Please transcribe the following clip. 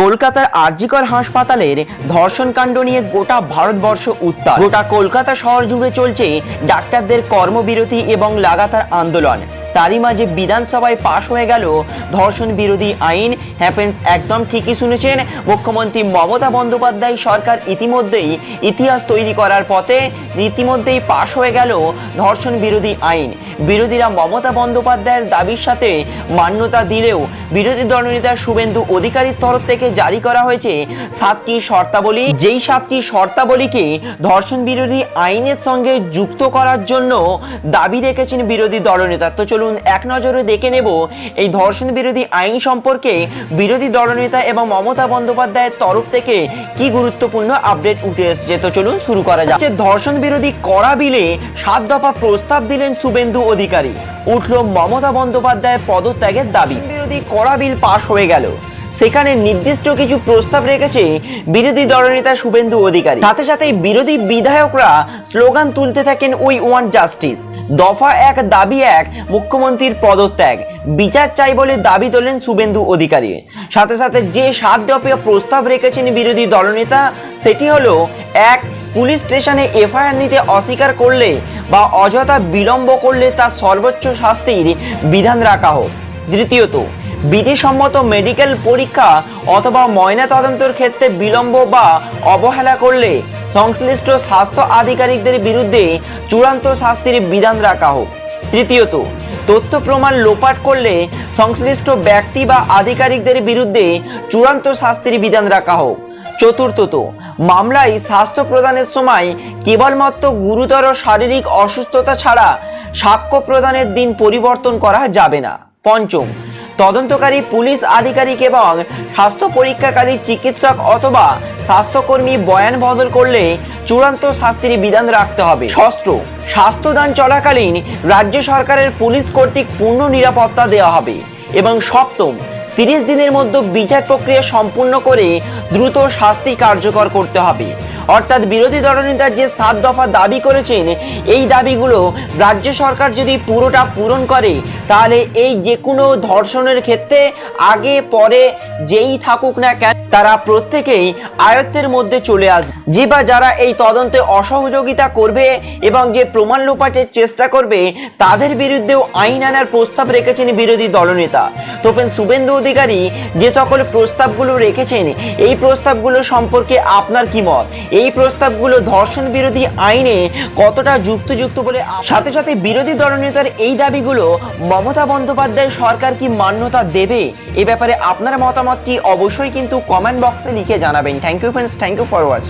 কলকাতার আরজিকর হাসপাতালের ধর্ষণকাণ্ড নিয়ে গোটা ভারতবর্ষ উত্তাল। গোটা কলকাতা শহর জুড়ে চলছে ডাক্তারদের কর্মবিরতি এবং লাগাতার আন্দোলন। তারই মাঝে বিধানসভায় পাশ হয়ে গেল। ধর্ষণ বিরোধী আইন হ্যাপেন্স একদম ঠিকই শুনেছেন। মুখ্যমন্ত্রী মমতা বন্দ্যোপাধ্যায় সরকার ইতিমধ্যেই ইতিহাস তৈরি করার পথে ইতিমধ্যেই পাশ হয়ে গেল ধর্ষণ বিরোধী আইন। বিরোধীরা মমতা বন্দ্যোপাধ্যায়ের দাবির সাথে মান্যতা দিলেও বিরোধী দলনেতা শুভেন্দু অধিকারীর তরফ থেকে জারি করা হয়েছে সাতটি শর্তাবলী। যেই সাতটি শর্তাবলীকে ধর্ষণ বিরোধী আইনের সঙ্গে যুক্ত করার জন্য দাবি রেখেছেন বিরোধী দলনেতা। তো চলুন এক নজরে দেখে নেব এই ধর্ষণ বিরোধী আইন সম্পর্কে বিরোধী দলনেতা এবং মমতা বন্দ্যোপাধ্যায়ের তরফ থেকে কি গুরুত্বপূর্ণ আপডেট উঠে এসেছে? তো চলুন শুরু করা যাক। ধর্ষণ বিরোধী করা বিলে সাত দফা প্রস্তাব দিলেন শুভেন্দু অধিকারী। উঠল মমতা বন্দ্যোপাধ্যায়ের পদত্যাগের দাবি। বিরোধী করা বিল পাশ হয়ে গেল। সেখানে নির্দিষ্ট কিছু প্রস্তাব রেখেছে বিরোধী দলনেতা শুভেন্দু অধিকারী। সাথে সাথে বিরোধী বিধায়করা স্লোগান তুলতে থাকেন উই ওয়ান জাস্টিস। দফা এক, দাবি এক, মুখ্যমন্ত্রীর পদত্যাগ। বিচার চাই বলে দাবি তোলেন শুভেন্দু অধিকারী। সাথে সাথে যে সাত দফা প্রস্তাব রেখেছেন বিরোধী দলনেতা, সেটি হলো, এক, পুলিশ স্টেশনে এফআইআর নিতে অস্বীকার করলে বা অযথা বিলম্ব করলে তার সর্বোচ্চ শাস্তির বিধান রাখা হোক। দ্বিতীয়ত বিধিসম্মত মেডিকেল পরীক্ষা অথবা ময়না তদন্তের ক্ষেত্রে বিলম্ব বা অবহেলা করলে সংশ্লিষ্ট স্বাস্থ্য আধিকারিকদের বিরুদ্ধে চূড়ান্ত শাস্তির বিধান রাখা হোক। তৃতীয়ত, তথ্য প্রমাণ লোপাট করলে সংশ্লিষ্ট ব্যক্তি বা আধিকারিকদের বিরুদ্ধে চূড়ান্ত শাস্তির বিধান রাখা হোক। চতুর্থত, মামলায় স্বাস্থ্য প্রদানের সময় কেবলমাত্র গুরুতর শারীরিক অসুস্থতা ছাড়া সাক্ষ্য প্রদানের দিন পরিবর্তন করা যাবে না। পঞ্চম তদন্তকারী পুলিশ আধিকারিক এবং স্বাস্থ্য পরীক্ষাকারী চিকিৎসক অথবা স্বাস্থ্যকর্মী বয়ান বদল করলে চূড়ান্ত শাস্তির বিধান রাখতে হবে। ষষ্ঠ, স্বাস্থ্যদান চলাকালীন রাজ্য সরকারের পুলিশ কর্তৃক পূর্ণ নিরাপত্তা দেওয়া হবে এবং সপ্তম, তিরিশ দিনের মধ্যে বিচার প্রক্রিয়া সম্পূর্ণ করে দ্রুত শাস্তি কার্যকর করতে হবে। অর্থাৎ বিরোধী দলনেতার যে সাত দফা দাবি করেছেন, এই দাবিগুলো রাজ্য সরকার যদি পুরোটা পূরণ করে, তাহলে এই যে কোনো ধর্ষণের ক্ষেত্রে আগে, পরে যেই থাকুক না কেন, তারা প্রত্যেকেই আয়ত্তের মধ্যে চলে আসবে। যে বা যারা এই তদন্তে অসহযোগিতা করবে এবং যে প্রমাণ লোপাটের চেষ্টা করবে, তাদের বিরুদ্ধেও আইন আনার প্রস্তাব রেখেছেন বিরোধী দলনেতা। তোপেন শুভেন্দু অধিকারী যে সকল প্রস্তাবগুলো রেখেছেন, এই প্রস্তাবগুলো সম্পর্কে আপনার কি মত? এই প্রস্তাবগুলো ধর্ষণ বিরোধী আইনে কতটা যুক্তযুক্ত বলে সাথে সাথে বিরোধী দলনেতার এই দাবিগুলো মমতা বন্দ্যোপাধ্যায় সরকার কি মান্যতা দেবে? এ ব্যাপারে আপনার মতামতটি অবশ্যই কিন্তু কমেন্ট বক্সে লিখে জানাবেন। Thank you friends thank you for watch